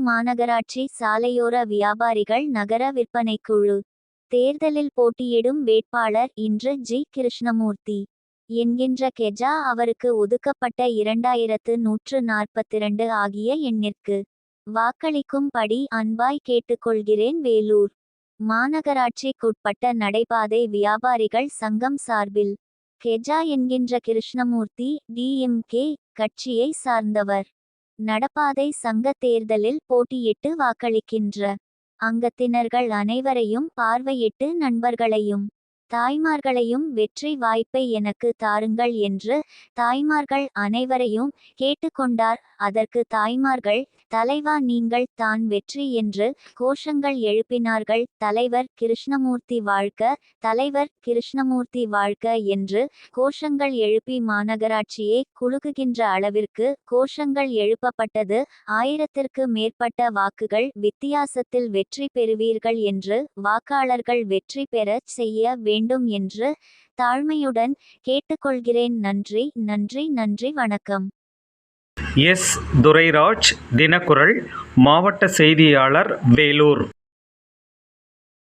மாநகராட்சி சாலையோர வியாபாரிகள் நகர விற்பனைக்குழு. தேர்தலில் போட்டியிடும் வேட்பாளர் இன்று ஜி. கிருஷ்ணமூர்த்தி. என்கின்ற கெஜா அவருக்கு ஒதுக்கப்பட்ட இரண்டாயிரத்து நூற்று நாற்பத்திரண்டு ஆகிய எண்ணிற்கு. வாக்களிக்கும்படி அன்பாய் கேட்டுக்கொள்கிறேன் வேலூர். மாநகராட்சிக்குட்பட்ட நடைபாதை வியாபாரிகள் சங்கம் சார்பில். கெஜா என்கின்ற கிருஷ்ணமூர்த்தி டிஎம்கே கட்சியை சார்ந்தவர். நடப்பாதை சங்க தேர்தலில் போட்டியிட்டு வாக்களிக்கின்ற அங்கத்தினர்கள் அனைவரையும் பார்வையிட்டு நண்பர்களையும் தாய்மார்களையும் வெற்றி வாய்ப்பை எனக்கு தாருங்கள் என்று தாய்மார்கள் அனைவரையும் கேட்டுக்கொண்டார். அதற்கு தாய்மார்கள் தலைவா நீங்கள் தான் வெற்றி என்று கோஷங்கள் எழுப்பினார்கள். தலைவர் கிருஷ்ணமூர்த்தி வாழ்க! தலைவர் கிருஷ்ணமூர்த்தி வாழ்க! என்று கோஷங்கள் எழுப்பி மாநகராட்சியை குலுக்குகின்ற அளவிற்கு கோஷங்கள் எழுப்பப்பட்டது. ஆயிரத்திற்கு மேற்பட்ட வாக்குகள் வித்தியாசத்தில் வெற்றி பெறுவீர்கள் என்று வாக்காளர்கள் வெற்றி பெறச் செய்ய வேண்டும் என்று தாழ்மையுடன் கேட்டுக்கொள்கிறேன். நன்றி நன்றி நன்றி வணக்கம். எஸ். துரைராஜ் தினக்குரல் மாவட்ட செய்தியாளர் வேலூர்.